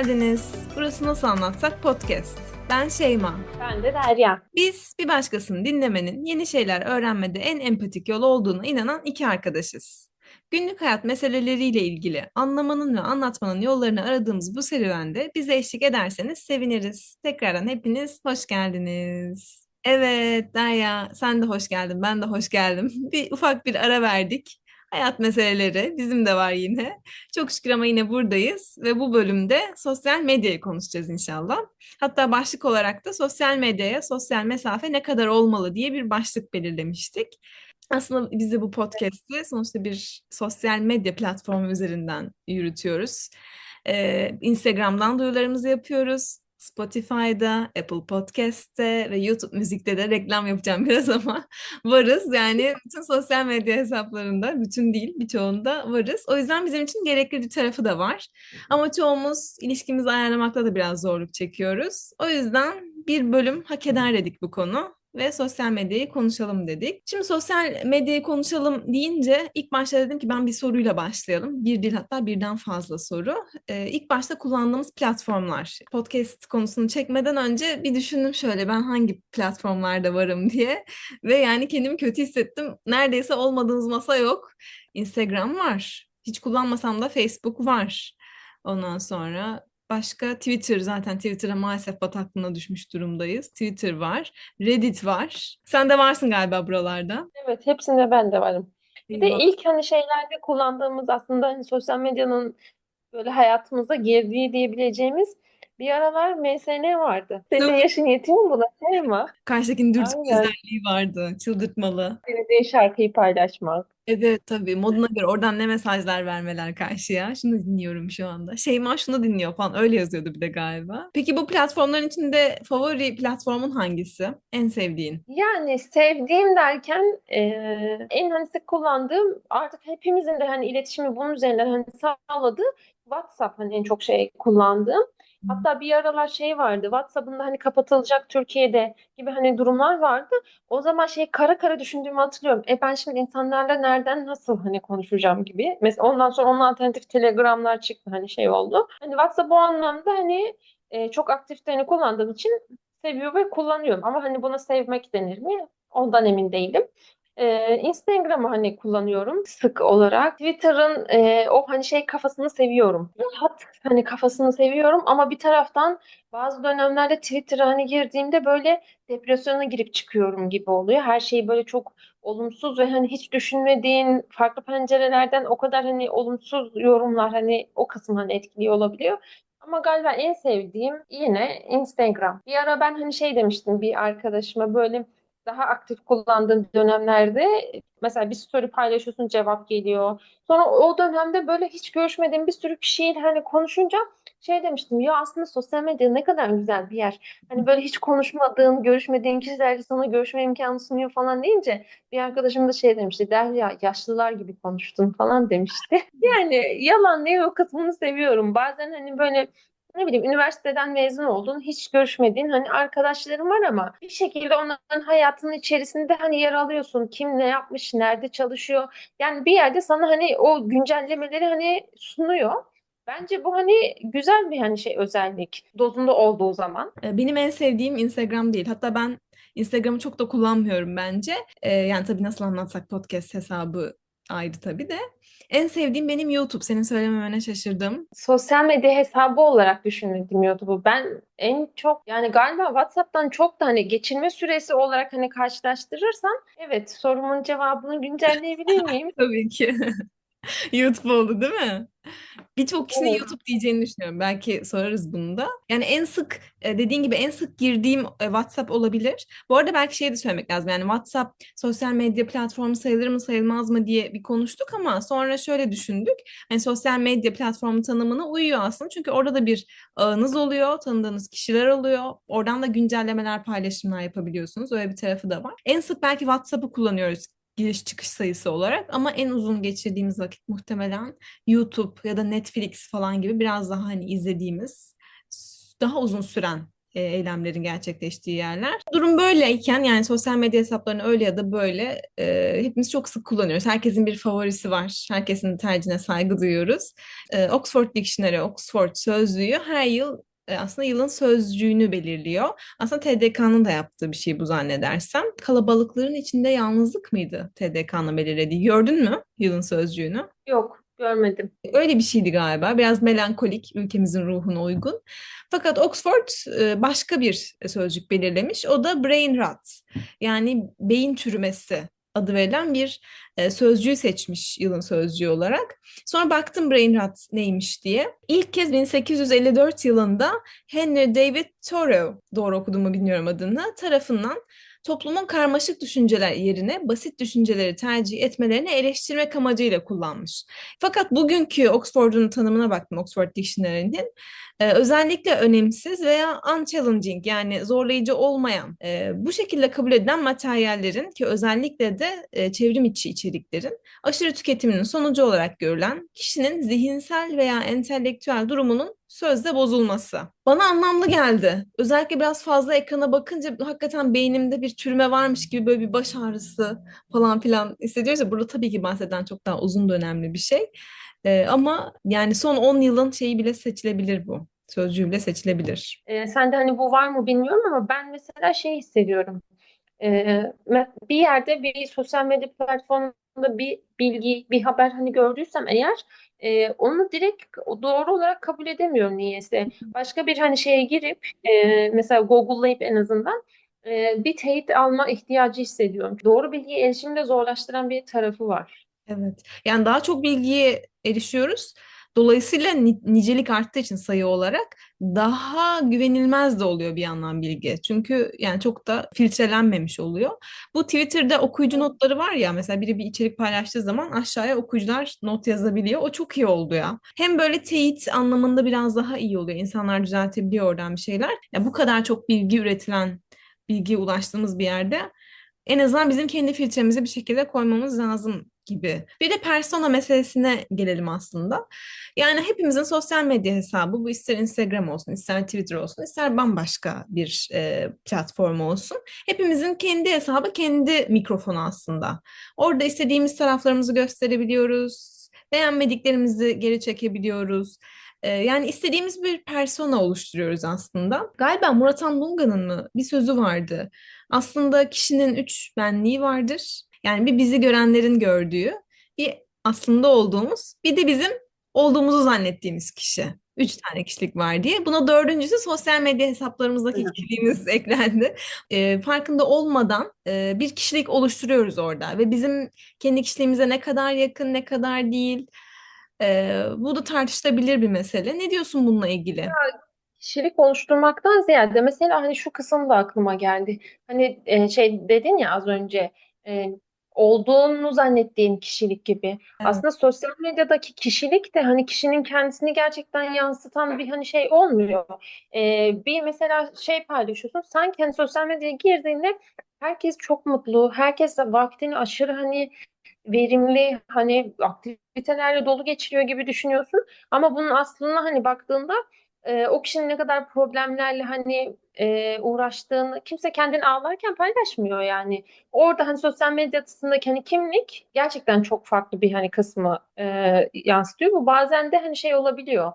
geldiniz. Burası Nasıl Anlatsak Podcast. Ben Şeyma. Ben de Derya. Biz bir başkasını dinlemenin yeni şeyler öğrenmede en empatik yol olduğuna inanan iki arkadaşız. Günlük hayat meseleleriyle ilgili anlamanın ve anlatmanın yollarını aradığımız bu serüvende bize eşlik ederseniz seviniriz. Tekrardan hepiniz hoş geldiniz. Evet Derya, sen de hoş geldin, ben de hoş geldim. Bir ufak bir ara verdik. Hayat meseleleri bizim de var yine. Çok şükür ama yine buradayız ve bu bölümde sosyal medyayı konuşacağız inşallah. Hatta başlık olarak da sosyal medyaya sosyal mesafe ne kadar olmalı diye bir başlık belirlemiştik. Aslında biz de bu podcast'i sonuçta bir sosyal medya platformu üzerinden yürütüyoruz. Ee, Instagram'dan duyurularımızı yapıyoruz. Spotify'da, Apple Podcast'te ve YouTube müzikte de reklam yapacağım biraz ama varız. Yani bütün sosyal medya hesaplarında, bütün değil birçoğunda varız. O yüzden bizim için gerekli bir tarafı da var. Ama çoğumuz ilişkimizi ayarlamakta da biraz zorluk çekiyoruz. O yüzden bir bölüm hak eder dedik bu konu ve sosyal medyayı konuşalım dedik. Şimdi sosyal medyayı konuşalım deyince ilk başta dedim ki ben bir soruyla başlayalım. Bir değil hatta birden fazla soru. Ee, ilk başta kullandığımız platformlar. Podcast konusunu çekmeden önce bir düşündüm şöyle ben hangi platformlarda varım diye. Ve yani kendimi kötü hissettim. Neredeyse olmadığımız masa yok. Instagram var. Hiç kullanmasam da Facebook var. Ondan sonra Başka Twitter zaten Twitter'a maalesef bataklığına düşmüş durumdayız. Twitter var, Reddit var. Sen de varsın galiba buralarda. Evet, hepsinde ben de varım. Bir de ilk hani şeylerde kullandığımız aslında hani sosyal medyanın böyle hayatımıza girdiği diyebileceğimiz bir aralar MSN vardı. Senin Tabii. yaşın yetiyor mu buna şey mi? Karşıdakinin dürtük Aynen. özelliği vardı. Çıldırtmalı. Sevdiğin şarkıyı paylaşmak. Evet tabii moduna göre oradan ne mesajlar vermeler karşıya. Şunu dinliyorum şu anda. Şeyma şunu dinliyor falan öyle yazıyordu bir de galiba. Peki bu platformların içinde favori platformun hangisi? En sevdiğin? Yani sevdiğim derken e, en hani sık kullandığım artık hepimizin de hani iletişimi bunun üzerinden hani sağladığı WhatsApp hani en çok şey kullandığım. Hatta bir aralar şey vardı. WhatsApp'ın da hani kapatılacak Türkiye'de gibi hani durumlar vardı. O zaman şey kara kara düşündüğümü hatırlıyorum. E ben şimdi insanlarla nereden nasıl hani konuşacağım gibi. Mesela ondan sonra onun alternatif Telegram'lar çıktı hani şey oldu. Hani WhatsApp bu anlamda hani e, çok aktif hani kullandığım için seviyor ve kullanıyorum. Ama hani buna sevmek denir mi? Ondan emin değilim. Ee, Instagram'ı hani kullanıyorum sık olarak. Twitter'ın e, o hani şey kafasını seviyorum. Rahat hani kafasını seviyorum ama bir taraftan bazı dönemlerde Twitter'a hani girdiğimde böyle depresyona girip çıkıyorum gibi oluyor. Her şey böyle çok olumsuz ve hani hiç düşünmediğin farklı pencerelerden o kadar hani olumsuz yorumlar hani o kısım hani etkiliyor olabiliyor. Ama galiba en sevdiğim yine Instagram. Bir ara ben hani şey demiştim bir arkadaşıma böyle daha aktif kullandığım dönemlerde mesela bir story paylaşıyorsun cevap geliyor. Sonra o dönemde böyle hiç görüşmediğim bir sürü kişiyle hani konuşunca şey demiştim ya aslında sosyal medya ne kadar güzel bir yer. Hani böyle hiç konuşmadığın, görüşmediğin kişilerle sana görüşme imkanı sunuyor falan deyince bir arkadaşım da şey demişti. Derya yaşlılar gibi konuştun falan demişti. Yani yalan ne o kısmını seviyorum. Bazen hani böyle ne bileyim üniversiteden mezun oldun, hiç görüşmediğin hani arkadaşların var ama bir şekilde onların hayatının içerisinde hani yer alıyorsun. Kim ne yapmış, nerede çalışıyor. Yani bir yerde sana hani o güncellemeleri hani sunuyor. Bence bu hani güzel bir hani şey özellik dozunda olduğu zaman. Ee, Benim en sevdiğim Instagram değil. Hatta ben Instagram'ı çok da kullanmıyorum bence. Ee, yani tabii nasıl anlatsak podcast hesabı ayrı tabii de. En sevdiğim benim YouTube. Senin söylememene şaşırdım. Sosyal medya hesabı olarak düşünürdüm YouTube'u. Ben en çok yani galiba WhatsApp'tan çok da hani geçirme süresi olarak hani karşılaştırırsam evet sorumun cevabını güncelleyebilir miyim? Tabii ki. YouTube oldu değil mi? Birçok kişinin Evet. YouTube diyeceğini düşünüyorum. Belki sorarız bunu da. Yani en sık e, dediğin gibi en sık girdiğim e, WhatsApp olabilir. Bu arada belki şey de söylemek lazım. Yani WhatsApp sosyal medya platformu sayılır mı sayılmaz mı diye bir konuştuk ama sonra şöyle düşündük. Hani sosyal medya platformu tanımına uyuyor aslında. Çünkü orada da bir ağınız oluyor, tanıdığınız kişiler oluyor. Oradan da güncellemeler, paylaşımlar yapabiliyorsunuz. Öyle bir tarafı da var. En sık belki WhatsApp'ı kullanıyoruz giriş çıkış sayısı olarak ama en uzun geçirdiğimiz vakit muhtemelen YouTube ya da Netflix falan gibi biraz daha hani izlediğimiz daha uzun süren e, eylemlerin gerçekleştiği yerler. Durum böyleyken yani sosyal medya hesaplarını öyle ya da böyle e, hepimiz çok sık kullanıyoruz. Herkesin bir favorisi var. Herkesin tercihine saygı duyuyoruz. E, Oxford Dictionary, Oxford Sözlüğü her yıl aslında yılın sözcüğünü belirliyor. Aslında TDK'nın da yaptığı bir şey bu zannedersem. Kalabalıkların içinde yalnızlık mıydı TDK'nın belirlediği? Gördün mü yılın sözcüğünü? Yok, görmedim. Öyle bir şeydi galiba. Biraz melankolik, ülkemizin ruhuna uygun. Fakat Oxford e, başka bir sözcük belirlemiş. O da brain rot. Yani beyin çürümesi adı verilen bir e, sözcüğü seçmiş yılın sözcüğü olarak. Sonra baktım brain rot neymiş diye. İlk kez 1854 yılında Henry David Thoreau, doğru okuduğumu bilmiyorum adını, tarafından toplumun karmaşık düşünceler yerine basit düşünceleri tercih etmelerini eleştirmek amacıyla kullanmış. Fakat bugünkü Oxford'un tanımına baktım, Oxford Dictionary'nin. Ee, özellikle önemsiz veya unchallenging yani zorlayıcı olmayan e, bu şekilde kabul edilen materyallerin ki özellikle de e, çevrim içi içeriklerin aşırı tüketiminin sonucu olarak görülen kişinin zihinsel veya entelektüel durumunun sözde bozulması. Bana anlamlı geldi. Özellikle biraz fazla ekrana bakınca hakikaten beynimde bir çürüme varmış gibi böyle bir baş ağrısı falan filan hissediyoruz ya burada tabii ki bahseden çok daha uzun dönemli bir şey. Ee, ama yani son 10 yılın şeyi bile seçilebilir bu. Sözcüğü bile seçilebilir. Ee, sende hani bu var mı bilmiyorum ama ben mesela şey hissediyorum. Ee, bir yerde bir sosyal medya platformunda bir bilgi, bir haber hani gördüysem eğer e, onu direkt doğru olarak kabul edemiyorum niyeyse. Başka bir hani şeye girip e, mesela Google'layıp en azından e, bir teyit alma ihtiyacı hissediyorum. Doğru bilgiye erişimi de zorlaştıran bir tarafı var. Evet. Yani daha çok bilgiye erişiyoruz. Dolayısıyla ni- nicelik arttığı için sayı olarak daha güvenilmez de oluyor bir yandan bilgi. Çünkü yani çok da filtrelenmemiş oluyor. Bu Twitter'da okuyucu notları var ya mesela biri bir içerik paylaştığı zaman aşağıya okuyucular not yazabiliyor. O çok iyi oldu ya. Hem böyle teyit anlamında biraz daha iyi oluyor. İnsanlar düzeltebiliyor oradan bir şeyler. Ya bu kadar çok bilgi üretilen, bilgiye ulaştığımız bir yerde en azından bizim kendi filtremizi bir şekilde koymamız lazım gibi. Bir de persona meselesine gelelim aslında. Yani hepimizin sosyal medya hesabı bu ister Instagram olsun, ister Twitter olsun, ister bambaşka bir e, platform olsun. Hepimizin kendi hesabı, kendi mikrofonu aslında. Orada istediğimiz taraflarımızı gösterebiliyoruz. Beğenmediklerimizi geri çekebiliyoruz. E, yani istediğimiz bir persona oluşturuyoruz aslında. Galiba Murat Anlunga'nın mı bir sözü vardı. Aslında kişinin üç benliği vardır. Yani bir bizi görenlerin gördüğü, bir aslında olduğumuz, bir de bizim olduğumuzu zannettiğimiz kişi. Üç tane kişilik var diye. Buna dördüncüsü sosyal medya hesaplarımızdaki kişiliğimiz eklendi. E, farkında olmadan e, bir kişilik oluşturuyoruz orada ve bizim kendi kişiliğimize ne kadar yakın, ne kadar değil. E, bu da tartışılabilir bir mesele. Ne diyorsun bununla ilgili? Kişilik oluşturmaktan ziyade mesela hani şu kısım da aklıma geldi. Hani e, şey dedin ya az önce e, olduğunu zannettiğin kişilik gibi. Evet. Aslında sosyal medyadaki kişilik de hani kişinin kendisini gerçekten yansıtan bir hani şey olmuyor. E, bir mesela şey paylaşıyorsun. Sanki hani sosyal medyaya girdiğinde herkes çok mutlu. Herkes de vaktini aşırı hani verimli hani aktivitelerle dolu geçiriyor gibi düşünüyorsun. Ama bunun aslında hani baktığında e, o kişinin ne kadar problemlerle hani e, uğraştığını kimse kendini ağlarken paylaşmıyor yani. Orada hani sosyal medyasındaki hani kimlik gerçekten çok farklı bir hani kısmı e, yansıtıyor. Bu bazen de hani şey olabiliyor.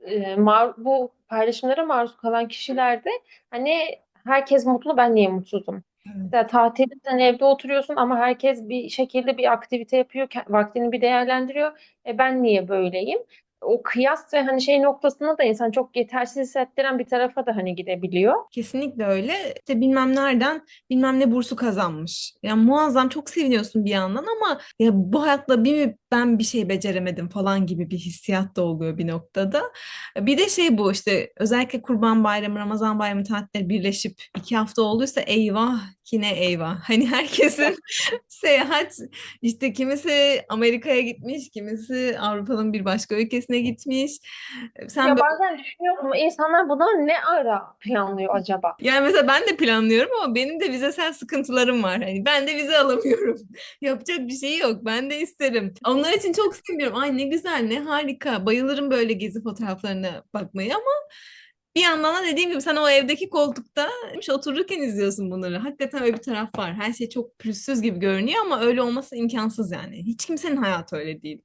E, mar- bu paylaşımlara maruz kalan kişilerde hani herkes mutlu ben niye mutsuzum? Mesela tatilde sen evde oturuyorsun ama herkes bir şekilde bir aktivite yapıyor, vaktini bir değerlendiriyor. E ben niye böyleyim? O kıyas ve hani şey noktasında da insan çok yetersiz hissettiren bir tarafa da hani gidebiliyor. Kesinlikle öyle. İşte bilmem nereden bilmem ne bursu kazanmış. Ya muazzam çok seviniyorsun bir yandan ama ya bu hayatta bir ben bir şey beceremedim falan gibi bir hissiyat da oluyor bir noktada. Bir de şey bu işte özellikle Kurban Bayramı, Ramazan Bayramı tatilleri birleşip iki hafta olduysa eyvah yine eyvah. Hani herkesin seyahat işte kimisi Amerika'ya gitmiş, kimisi Avrupa'nın bir başka ülkesine gitmiş. Sen Ya bazen düşünüyorum insanlar bunları ne ara planlıyor acaba? Yani mesela ben de planlıyorum ama benim de vizesel sıkıntılarım var. Hani ben de vize alamıyorum. Yapacak bir şey yok. Ben de isterim. Onlar için çok seviniyorum. Ay ne güzel, ne harika. Bayılırım böyle gezi fotoğraflarına bakmayı ama Bir yandan da dediğim gibi sen o evdeki koltukta otururken izliyorsun bunları. Hakikaten öyle bir taraf var. Her şey çok pürüzsüz gibi görünüyor ama öyle olması imkansız yani. Hiç kimsenin hayatı öyle değil.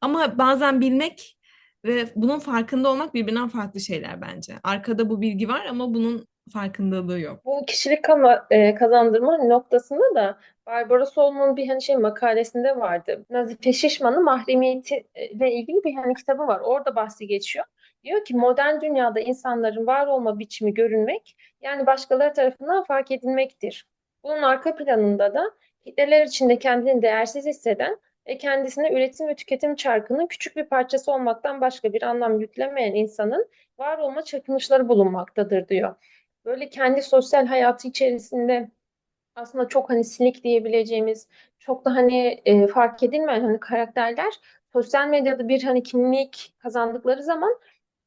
Ama bazen bilmek ve bunun farkında olmak birbirinden farklı şeyler bence. Arkada bu bilgi var ama bunun farkındalığı yok. Bu kişilik e, kazandırma noktasında da Barbara Solomon bir hani şey makalesinde vardı. Nazife Şişman'ın mahremiyetiyle ilgili bir hani kitabı var. Orada bahsi geçiyor. Diyor ki modern dünyada insanların var olma biçimi görünmek yani başkaları tarafından fark edilmektir. Bunun arka planında da kitleler içinde kendini değersiz hisseden ve kendisine üretim ve tüketim çarkının küçük bir parçası olmaktan başka bir anlam yüklemeyen insanın var olma çırpınışları bulunmaktadır diyor böyle kendi sosyal hayatı içerisinde aslında çok hani silik diyebileceğimiz çok da hani e, fark edilmeyen hani karakterler sosyal medyada bir hani kimlik kazandıkları zaman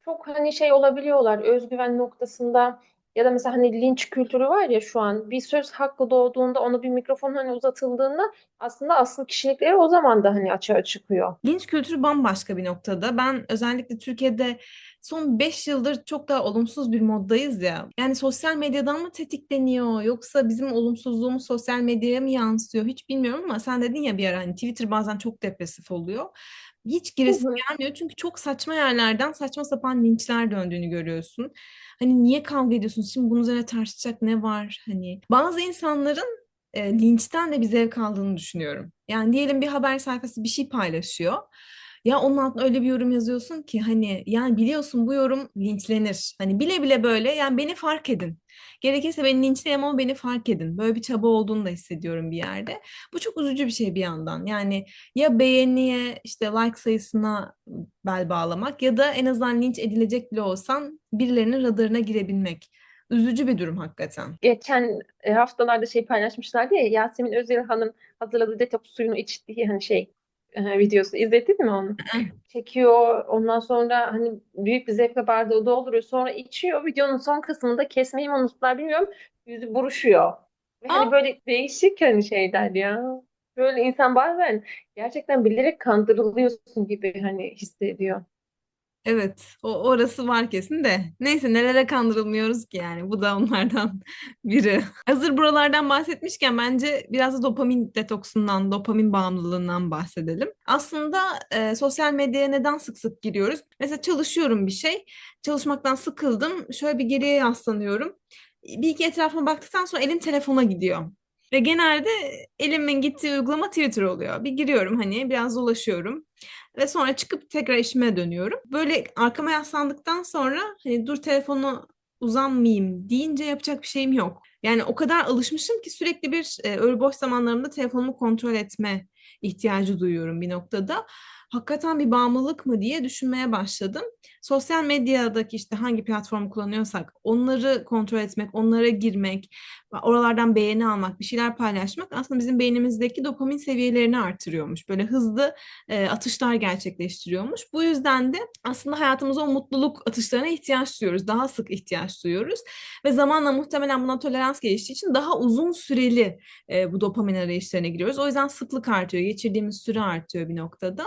çok hani şey olabiliyorlar özgüven noktasında ya da mesela hani linç kültürü var ya şu an bir söz hakkı doğduğunda onu bir mikrofon hani uzatıldığında aslında asıl kişilikleri o zaman da hani açığa çıkıyor. Linç kültürü bambaşka bir noktada. Ben özellikle Türkiye'de son 5 yıldır çok daha olumsuz bir moddayız ya. Yani sosyal medyadan mı tetikleniyor yoksa bizim olumsuzluğumuz sosyal medyaya mı yansıyor hiç bilmiyorum ama sen dedin ya bir ara hani Twitter bazen çok depresif oluyor. Hiç giresim gelmiyor çünkü çok saçma yerlerden saçma sapan linçler döndüğünü görüyorsun. Hani niye kavga ediyorsunuz? Şimdi bunun üzerine tartışacak ne var? Hani bazı insanların e, linçten de bir zevk aldığını düşünüyorum. Yani diyelim bir haber sayfası bir şey paylaşıyor. Ya onun altına öyle bir yorum yazıyorsun ki hani yani biliyorsun bu yorum linçlenir. Hani bile bile böyle yani beni fark edin. Gerekirse beni linçleyin ama beni fark edin. Böyle bir çaba olduğunu da hissediyorum bir yerde. Bu çok üzücü bir şey bir yandan. Yani ya beğeniye işte like sayısına bel bağlamak ya da en azından linç edilecek bile olsan birilerinin radarına girebilmek. Üzücü bir durum hakikaten. Geçen e, haftalarda şey paylaşmışlardı ya Yasemin Özel Hanım hazırladığı detoks suyunu içtiği hani şey e, videosu. İzledin mi onu? Çekiyor ondan sonra hani büyük bir zevkle bardağı dolduruyor sonra içiyor. Videonun son kısmında kesmeyi mi unuttular bilmiyorum yüzü buruşuyor. Ve Aa, hani böyle değişik hani şeyler ya. Böyle insan bazen gerçekten bilerek kandırılıyorsun gibi hani hissediyor. Evet, o orası var kesin de. Neyse nelere kandırılmıyoruz ki yani. Bu da onlardan biri. Hazır buralardan bahsetmişken bence biraz da dopamin detoksundan, dopamin bağımlılığından bahsedelim. Aslında e, sosyal medyaya neden sık sık giriyoruz? Mesela çalışıyorum bir şey. Çalışmaktan sıkıldım. Şöyle bir geriye yaslanıyorum. Bir iki etrafıma baktıktan sonra elim telefona gidiyor. Ve genelde elimin gittiği uygulama Twitter oluyor. Bir giriyorum hani biraz dolaşıyorum. Ve sonra çıkıp tekrar işime dönüyorum. Böyle arkama yaslandıktan sonra hani dur telefonu uzanmayayım deyince yapacak bir şeyim yok. Yani o kadar alışmışım ki sürekli bir e, öyle boş zamanlarımda telefonumu kontrol etme ihtiyacı duyuyorum bir noktada. Hakikaten bir bağımlılık mı diye düşünmeye başladım. Sosyal medyadaki işte hangi platformu kullanıyorsak onları kontrol etmek, onlara girmek, oralardan beğeni almak, bir şeyler paylaşmak aslında bizim beynimizdeki dopamin seviyelerini artırıyormuş. Böyle hızlı e, atışlar gerçekleştiriyormuş. Bu yüzden de aslında hayatımıza o mutluluk atışlarına ihtiyaç duyuyoruz. Daha sık ihtiyaç duyuyoruz. Ve zamanla muhtemelen buna tolerans geliştiği için daha uzun süreli e, bu dopamin arayışlarına giriyoruz. O yüzden sıklık artıyor, geçirdiğimiz süre artıyor bir noktada.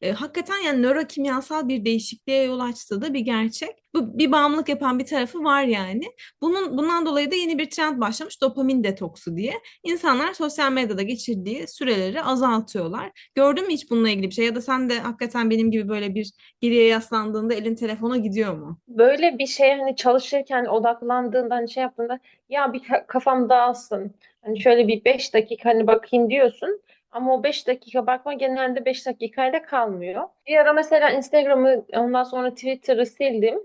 E, hakikaten yani nörokimyasal bir değişikliğe yol açtığı da bir gerçek. Bu bir bağımlılık yapan bir tarafı var yani. Bunun bundan dolayı da yeni bir trend başlamış dopamin detoksu diye. İnsanlar sosyal medyada geçirdiği süreleri azaltıyorlar. Gördün mü hiç bununla ilgili bir şey ya da sen de hakikaten benim gibi böyle bir geriye yaslandığında elin telefona gidiyor mu? Böyle bir şey hani çalışırken odaklandığında hani şey yaptığında ya bir ka- kafam dağılsın. Hani şöyle bir 5 dakika hani bakayım diyorsun. Ama o 5 dakika bakma genelde 5 dakikayla kalmıyor. Bir ara mesela Instagram'ı ondan sonra Twitter'ı sildim.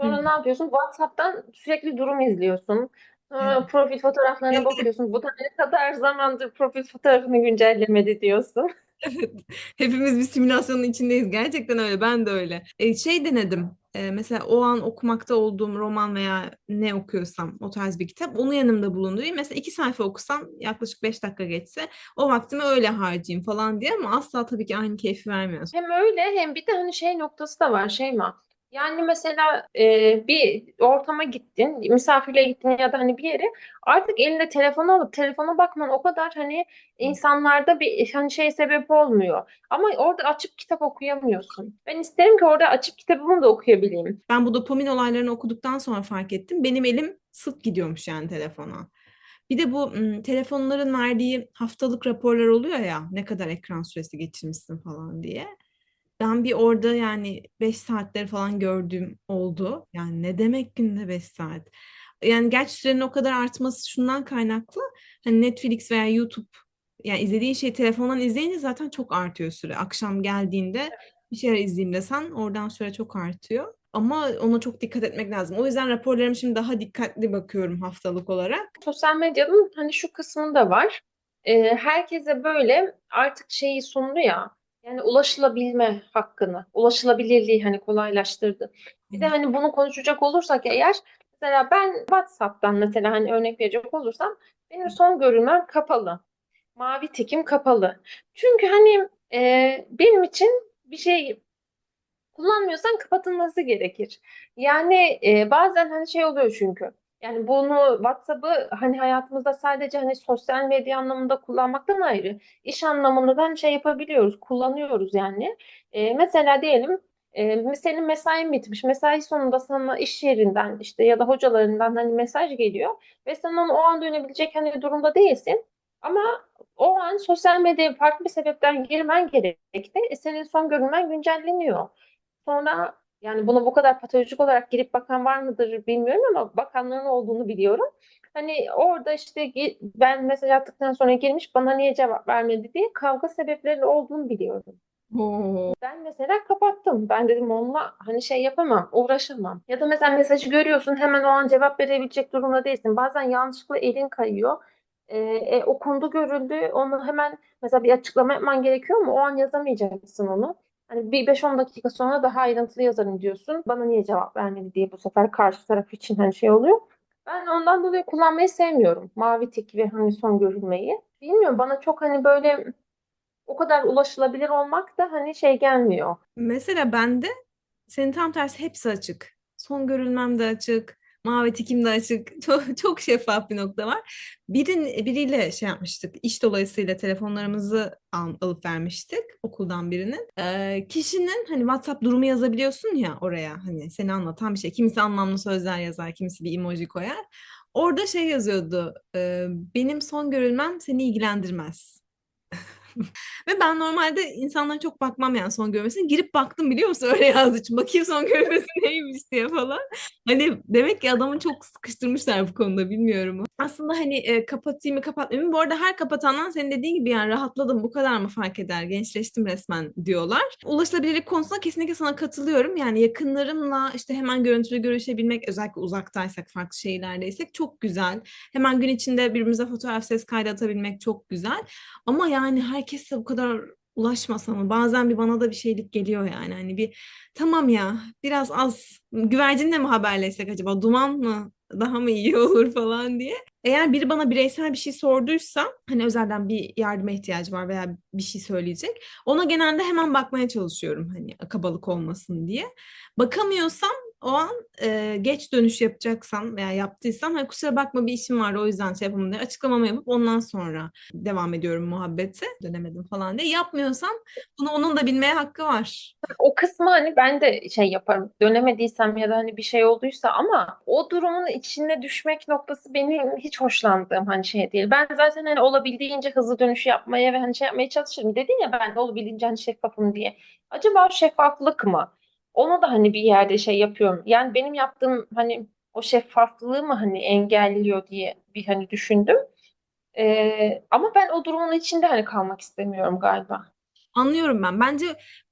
Hı. Sonra ne yapıyorsun? WhatsApp'tan sürekli durum izliyorsun. Sonra profil fotoğraflarına bakıyorsun. Bu da ne kadar zamandır profil fotoğrafını güncellemedi diyorsun. Evet. Hepimiz bir simülasyonun içindeyiz. Gerçekten öyle. Ben de öyle. E, şey denedim. E, mesela o an okumakta olduğum roman veya ne okuyorsam o tarz bir kitap onu yanımda bulundurayım. Mesela iki sayfa okusam yaklaşık beş dakika geçse o vaktimi öyle harcayayım falan diye ama asla tabii ki aynı keyfi vermiyor. Hem öyle hem bir de hani şey noktası da var Şeyma. Yani mesela e, bir ortama gittin, misafirliğe gittin ya da hani bir yere artık elinde telefonu alıp telefona bakman o kadar hani insanlarda bir hani şey sebep olmuyor. Ama orada açıp kitap okuyamıyorsun. Ben isterim ki orada açıp kitabımı da okuyabileyim. Ben bu dopamin olaylarını okuduktan sonra fark ettim. Benim elim sık gidiyormuş yani telefona. Bir de bu telefonların verdiği haftalık raporlar oluyor ya ne kadar ekran süresi geçirmişsin falan diye. Ben bir orada yani 5 saatleri falan gördüğüm oldu. Yani ne demek günde 5 saat? Yani gerçi sürenin o kadar artması şundan kaynaklı. Hani Netflix veya YouTube yani izlediğin şeyi telefondan izleyince zaten çok artıyor süre. Akşam geldiğinde bir şeyler izleyeyim desen oradan süre çok artıyor. Ama ona çok dikkat etmek lazım. O yüzden raporlarımı şimdi daha dikkatli bakıyorum haftalık olarak. Sosyal medyanın hani şu kısmında var. E, herkese böyle artık şeyi sundu ya. Yani ulaşılabilme hakkını, ulaşılabilirliği hani kolaylaştırdı. Bir de hani bunu konuşacak olursak eğer mesela ben WhatsApp'tan mesela hani örnek verecek olursam benim son görülmem kapalı. Mavi tikim kapalı. Çünkü hani e, benim için bir şey kullanmıyorsan kapatılması gerekir. Yani e, bazen hani şey oluyor çünkü. Yani bunu WhatsApp'ı hani hayatımızda sadece hani sosyal medya anlamında kullanmaktan ayrı iş anlamında da hani şey yapabiliyoruz, kullanıyoruz yani. E, mesela diyelim e, senin mesain bitmiş. Mesai sonunda sana iş yerinden işte ya da hocalarından hani mesaj geliyor ve sen onu o an dönebilecek hani durumda değilsin. Ama o an sosyal medyaya farklı bir sebepten girmen gerekti. E, senin son görünmen güncelleniyor. Sonra yani buna bu kadar patolojik olarak girip bakan var mıdır bilmiyorum ama bakanların olduğunu biliyorum. Hani orada işte ben mesaj attıktan sonra girmiş bana niye cevap vermedi diye kavga sebepleri olduğunu biliyorum. Oo. Ben mesela kapattım. Ben dedim onunla hani şey yapamam, uğraşamam. Ya da mesela mesajı görüyorsun hemen o an cevap verebilecek durumda değilsin. Bazen yanlışlıkla elin kayıyor. Ee, e, okundu görüldü. Onu hemen mesela bir açıklama yapman gerekiyor mu? O an yazamayacaksın onu. Hani bir beş on dakika sonra daha ayrıntılı yazarım diyorsun. Bana niye cevap vermedi diye bu sefer karşı taraf için hani şey oluyor. Ben ondan dolayı kullanmayı sevmiyorum. Mavi tik ve hani son görülmeyi. Bilmiyorum bana çok hani böyle o kadar ulaşılabilir olmak da hani şey gelmiyor. Mesela bende senin tam tersi hepsi açık. Son görülmem de açık. Mavi tikim de açık. Çok, çok şeffaf bir nokta var. Birin, biriyle şey yapmıştık. İş dolayısıyla telefonlarımızı al- alıp vermiştik okuldan birinin. Ee, kişinin hani WhatsApp durumu yazabiliyorsun ya oraya hani seni anlatan bir şey. Kimisi anlamlı sözler yazar, kimisi bir emoji koyar. Orada şey yazıyordu. e, benim son görülmem seni ilgilendirmez. Ve ben normalde insanlara çok bakmam yani son görmesine. Girip baktım biliyor musun öyle yazdığı için. Bakayım son görmesi neymiş diye falan. Hani demek ki adamı çok sıkıştırmışlar bu konuda bilmiyorum. Aslında hani e, kapatayım mı kapatmayayım mı? Bu arada her kapatandan senin dediğin gibi yani rahatladım bu kadar mı fark eder? Gençleştim resmen diyorlar. Ulaşılabilirlik konusunda kesinlikle sana katılıyorum. Yani yakınlarımla işte hemen görüntülü görüşebilmek özellikle uzaktaysak farklı şehirlerdeysek çok güzel. Hemen gün içinde birbirimize fotoğraf ses kaydı atabilmek çok güzel. Ama yani herkese bu kadar ulaşmasa mı? Bazen bir bana da bir şeylik geliyor yani. Hani bir tamam ya biraz az güvercinle mi haberleşsek acaba? Duman mı? Daha mı iyi olur falan diye. Eğer biri bana bireysel bir şey sorduysa hani özelden bir yardıma ihtiyacı var veya bir şey söyleyecek. Ona genelde hemen bakmaya çalışıyorum hani akabalık olmasın diye. Bakamıyorsam o an e, geç dönüş yapacaksam veya yaptıysam hani kusura bakma bir işim var o yüzden şey yapamam diye açıklamamı yapıp ondan sonra devam ediyorum muhabbete. Dönemedim falan diye. Yapmıyorsam bunu onun da bilmeye hakkı var. O kısmı hani ben de şey yaparım. Dönemediysem ya da hani bir şey olduysa ama o durumun içine düşmek noktası benim hiç hoşlandığım hani şey değil. Ben zaten hani olabildiğince hızlı dönüş yapmaya ve hani şey yapmaya çalışırım. Dedin ya ben de olabildiğince hani şeffafım diye. Acaba şeffaflık mı? Onu da hani bir yerde şey yapıyorum. Yani benim yaptığım hani o şeffaflığı mı hani engelliyor diye bir hani düşündüm. Ee, ama ben o durumun içinde hani kalmak istemiyorum galiba. Anlıyorum ben. Bence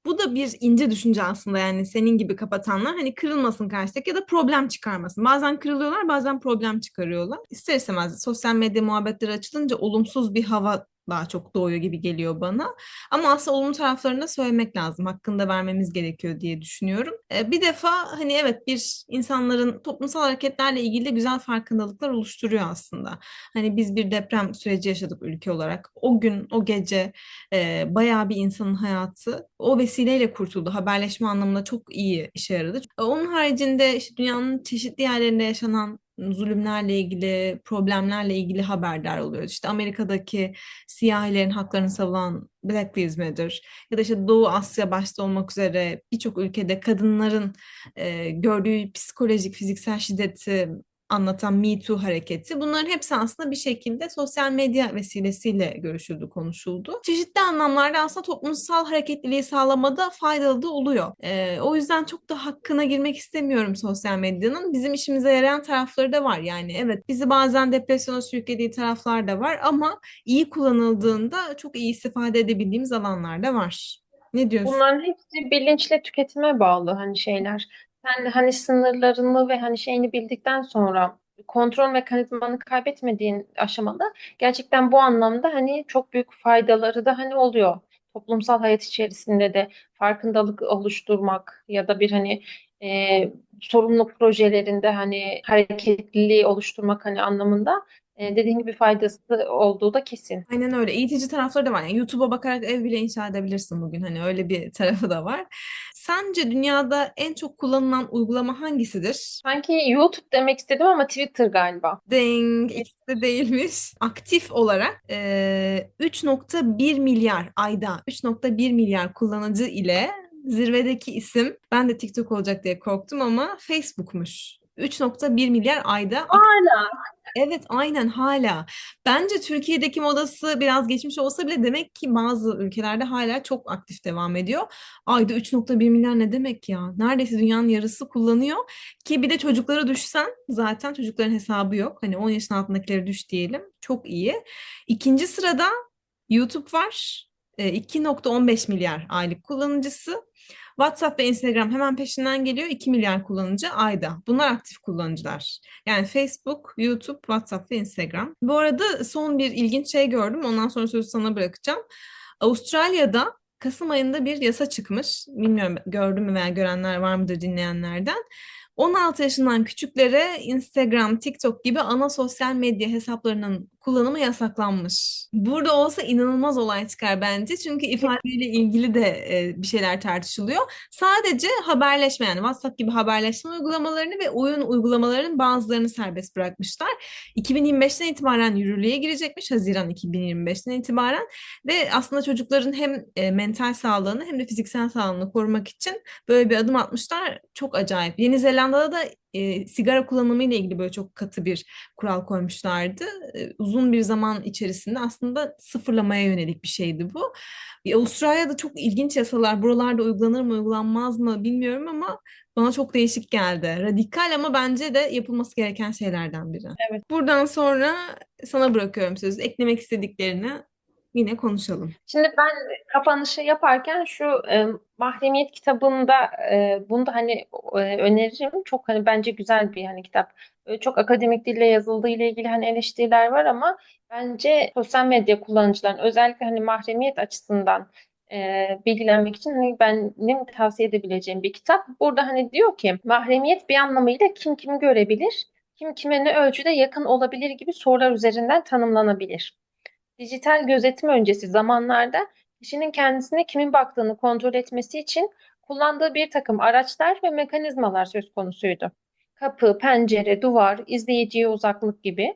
bu da bir ince düşünce aslında yani senin gibi kapatanlar hani kırılmasın karşıdaki ya da problem çıkarmasın. Bazen kırılıyorlar bazen problem çıkarıyorlar. İster istemez sosyal medya muhabbetleri açılınca olumsuz bir hava daha çok doğuyor gibi geliyor bana. Ama aslında olumlu taraflarını da söylemek lazım. Hakkını da vermemiz gerekiyor diye düşünüyorum. E, bir defa hani evet bir insanların toplumsal hareketlerle ilgili de güzel farkındalıklar oluşturuyor aslında. Hani biz bir deprem süreci yaşadık ülke olarak. O gün, o gece e, bayağı bir insanın hayatı o vesileyle kurtuldu. Haberleşme anlamında çok iyi işe yaradı. E, onun haricinde işte dünyanın çeşitli yerlerinde yaşanan zulümlerle ilgili, problemlerle ilgili haberdar oluyoruz. İşte Amerika'daki siyahilerin haklarını savunan Black Lives Matter ya da işte Doğu Asya başta olmak üzere birçok ülkede kadınların e, gördüğü psikolojik, fiziksel şiddeti anlatan Me Too hareketi. Bunların hepsi aslında bir şekilde sosyal medya vesilesiyle görüşüldü, konuşuldu. Çeşitli anlamlarda aslında toplumsal hareketliliği sağlamada faydalı da oluyor. Ee, o yüzden çok da hakkına girmek istemiyorum sosyal medyanın. Bizim işimize yarayan tarafları da var. Yani evet bizi bazen depresyona sürüklediği taraflar da var ama iyi kullanıldığında çok iyi istifade edebildiğimiz alanlar da var. Ne diyorsun? Bunların hepsi bilinçli tüketime bağlı hani şeyler. Sen hani sınırlarını ve hani şeyini bildikten sonra kontrol mekanizmanı kaybetmediğin aşamada gerçekten bu anlamda hani çok büyük faydaları da hani oluyor. Toplumsal hayat içerisinde de farkındalık oluşturmak ya da bir hani e, sorumluluk projelerinde hani hareketliliği oluşturmak hani anlamında e, dediğin gibi faydası olduğu da kesin. Aynen öyle. Eğitici tarafları da var. Yani YouTube'a bakarak ev bile inşa edebilirsin bugün. Hani öyle bir tarafı da var. Sence dünyada en çok kullanılan uygulama hangisidir? Sanki YouTube demek istedim ama Twitter galiba. Ding, ikisi de değilmiş. Aktif olarak eee, 3.1 milyar ayda 3.1 milyar kullanıcı ile zirvedeki isim ben de TikTok olacak diye korktum ama Facebook'muş. 3.1 milyar ayda Hala. Evet, aynen hala. Bence Türkiye'deki modası biraz geçmiş olsa bile demek ki bazı ülkelerde hala çok aktif devam ediyor. Ayda 3.1 milyar ne demek ya? Neredeyse dünyanın yarısı kullanıyor. Ki bir de çocukları düşsen zaten çocukların hesabı yok. Hani 10 yaşın altındakileri düş diyelim. Çok iyi. İkinci sırada YouTube var. E, 2.15 milyar aylık kullanıcısı. WhatsApp ve Instagram hemen peşinden geliyor. 2 milyar kullanıcı ayda. Bunlar aktif kullanıcılar. Yani Facebook, YouTube, WhatsApp ve Instagram. Bu arada son bir ilginç şey gördüm. Ondan sonra sözü sana bırakacağım. Avustralya'da Kasım ayında bir yasa çıkmış. Bilmiyorum gördün mü veya görenler var mıdır dinleyenlerden. 16 yaşından küçüklere Instagram, TikTok gibi ana sosyal medya hesaplarının kullanımı yasaklanmış. Burada olsa inanılmaz olay çıkar bence. Çünkü ifadeyle ilgili de e, bir şeyler tartışılıyor. Sadece haberleşme yani WhatsApp gibi haberleşme uygulamalarını ve oyun uygulamalarının bazılarını serbest bırakmışlar. 2025'ten itibaren yürürlüğe girecekmiş. Haziran 2025'ten itibaren ve aslında çocukların hem e, mental sağlığını hem de fiziksel sağlığını korumak için böyle bir adım atmışlar. Çok acayip. Yeni Zelanda'da da e, sigara kullanımı ile ilgili böyle çok katı bir kural koymuşlardı. E, uzun bir zaman içerisinde aslında sıfırlamaya yönelik bir şeydi bu. E, Avustralya'da çok ilginç yasalar. Buralarda uygulanır mı uygulanmaz mı bilmiyorum ama bana çok değişik geldi. Radikal ama bence de yapılması gereken şeylerden biri. Evet. Buradan sonra sana bırakıyorum sözü. Eklemek istediklerini yine konuşalım. Şimdi ben kapanışı yaparken şu e, mahremiyet kitabında e, bunu da hani e, öneririm. Çok hani bence güzel bir hani kitap. E, çok akademik dille yazıldığı ile ilgili hani eleştiriler var ama bence sosyal medya kullanıcıların özellikle hani mahremiyet açısından e, bilgilenmek için hani benim tavsiye edebileceğim bir kitap. Burada hani diyor ki mahremiyet bir anlamıyla kim kimi görebilir, kim kime ne ölçüde yakın olabilir gibi sorular üzerinden tanımlanabilir. Dijital gözetim öncesi zamanlarda kişinin kendisine kimin baktığını kontrol etmesi için kullandığı bir takım araçlar ve mekanizmalar söz konusuydu. Kapı, pencere, duvar, izleyiciye uzaklık gibi.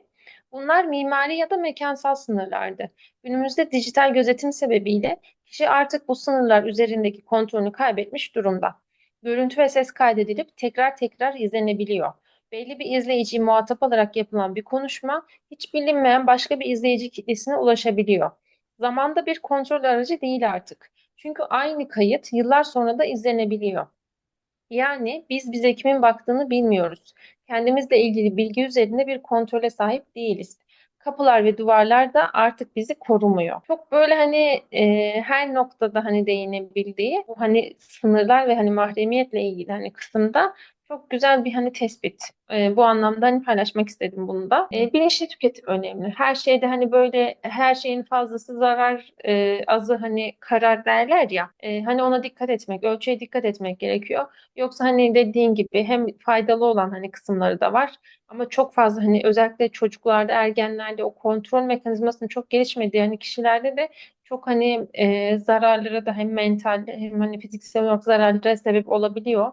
Bunlar mimari ya da mekansal sınırlardı. Günümüzde dijital gözetim sebebiyle kişi artık bu sınırlar üzerindeki kontrolünü kaybetmiş durumda. Görüntü ve ses kaydedilip tekrar tekrar izlenebiliyor belli bir izleyiciyi muhatap alarak yapılan bir konuşma hiç bilinmeyen başka bir izleyici kitlesine ulaşabiliyor. Zamanda bir kontrol aracı değil artık. Çünkü aynı kayıt yıllar sonra da izlenebiliyor. Yani biz bize kimin baktığını bilmiyoruz. Kendimizle ilgili bilgi üzerinde bir kontrole sahip değiliz. Kapılar ve duvarlar da artık bizi korumuyor. Çok böyle hani e, her noktada hani değinebildiği bu hani sınırlar ve hani mahremiyetle ilgili hani kısımda Çok güzel bir hani tespit. Ee, bu anlamda hani paylaşmak istedim bunu da. Ee, bilinçli tüketim önemli. Her şeyde hani böyle her şeyin fazlası zarar, e, azı hani karar derler ya. E, hani ona dikkat etmek, ölçüye dikkat etmek gerekiyor. Yoksa hani dediğin gibi hem faydalı olan hani kısımları da var. Ama çok fazla hani özellikle çocuklarda, ergenlerde o kontrol mekanizmasının çok gelişmediği hani kişilerde de çok hani e, zararlara da hem mental hem hani fiziksel olarak zararlara sebep olabiliyor.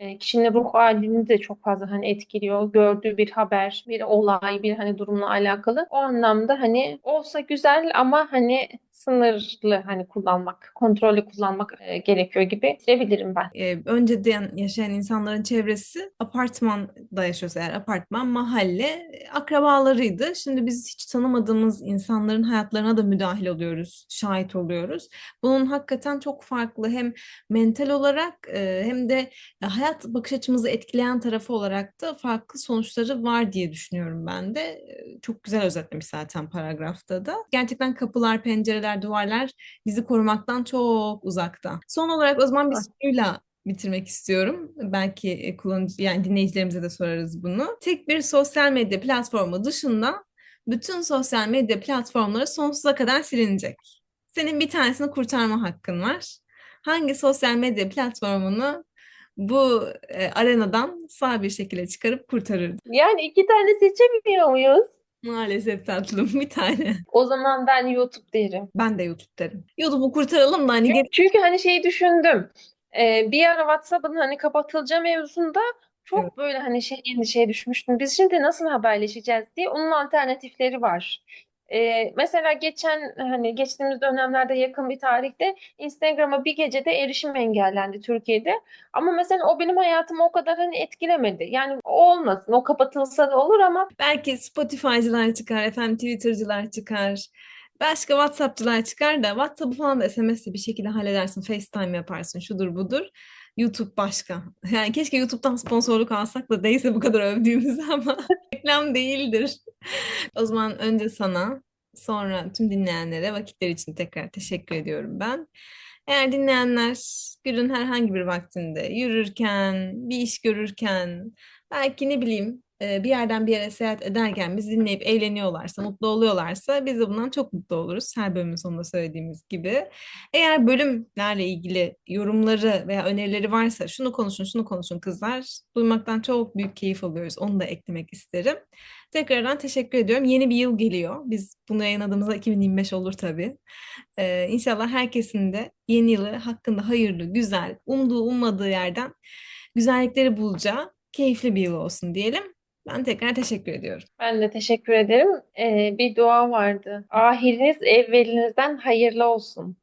E, kişinin ruh halini de çok fazla hani etkiliyor. Gördüğü bir haber, bir olay, bir hani durumla alakalı. O anlamda hani olsa güzel ama hani sınırlı hani kullanmak, kontrollü kullanmak e, gerekiyor gibi diyebilirim ben. Ee, önceden yaşayan insanların çevresi apartmanda yaşıyorsa eğer apartman, mahalle, e, akrabalarıydı. Şimdi biz hiç tanımadığımız insanların hayatlarına da müdahil oluyoruz, şahit oluyoruz. Bunun hakikaten çok farklı hem mental olarak e, hem de hayat bakış açımızı etkileyen tarafı olarak da farklı sonuçları var diye düşünüyorum ben de. E, Çok güzel özetlemiş zaten paragrafta da. Gerçekten kapılar, pencereler, duvarlar bizi korumaktan çok uzakta. Son olarak o zaman bir soruyla bitirmek istiyorum. Belki e, kullanıcı yani dinleyicilerimize de sorarız bunu. Tek bir sosyal medya platformu dışında bütün sosyal medya platformları sonsuza kadar silinecek. Senin bir tanesini kurtarma hakkın var. Hangi sosyal medya platformunu bu e, arenadan sağ bir şekilde çıkarıp kurtarırdın? Yani iki tane seçemiyor muyuz? Maalesef tatlım bir tane. O zaman ben YouTube derim. Ben de YouTube derim. YouTube'u kurtaralım da hani Çünkü hani şeyi düşündüm. Ee, bir ara WhatsApp'ın hani kapatılacağı mevzusunda çok Evet. böyle hani şey endişeye düşmüştüm. Biz şimdi nasıl haberleşeceğiz diye. Onun alternatifleri var. Ee, mesela geçen hani geçtiğimiz dönemlerde yakın bir tarihte Instagram'a bir gecede erişim engellendi Türkiye'de. Ama mesela o benim hayatımı o kadar hani etkilemedi. Yani o olmasın. O kapatılsa da olur ama Belki Spotify'cılar çıkar, efendim Twitter'cılar çıkar. Başka WhatsApp'cılar çıkar da WhatsApp'ı falan da SMS'le bir şekilde halledersin. FaceTime yaparsın, şudur budur. YouTube başka. Yani keşke YouTube'dan sponsorluk alsak da değilse bu kadar övdüğümüz ama reklam değildir. O zaman önce sana, sonra tüm dinleyenlere vakitleri için tekrar teşekkür ediyorum ben. Eğer dinleyenler günün herhangi bir vaktinde yürürken, bir iş görürken, belki ne bileyim bir yerden bir yere seyahat ederken bizi dinleyip eğleniyorlarsa, mutlu oluyorlarsa biz de bundan çok mutlu oluruz. Her bölümün sonunda söylediğimiz gibi. Eğer bölümlerle ilgili yorumları veya önerileri varsa şunu konuşun, şunu konuşun kızlar. Duymaktan çok büyük keyif alıyoruz. Onu da eklemek isterim. Tekrardan teşekkür ediyorum. Yeni bir yıl geliyor. Biz bunu yayınladığımızda 2025 olur tabii. Ee, İnşallah herkesin de yeni yılı hakkında hayırlı, güzel, umduğu ummadığı yerden güzellikleri bulacağı keyifli bir yıl olsun diyelim. Ben tekrar teşekkür ediyorum. ben de teşekkür ederim. Ee, bir dua vardı. Ahiriniz evvelinizden hayırlı olsun.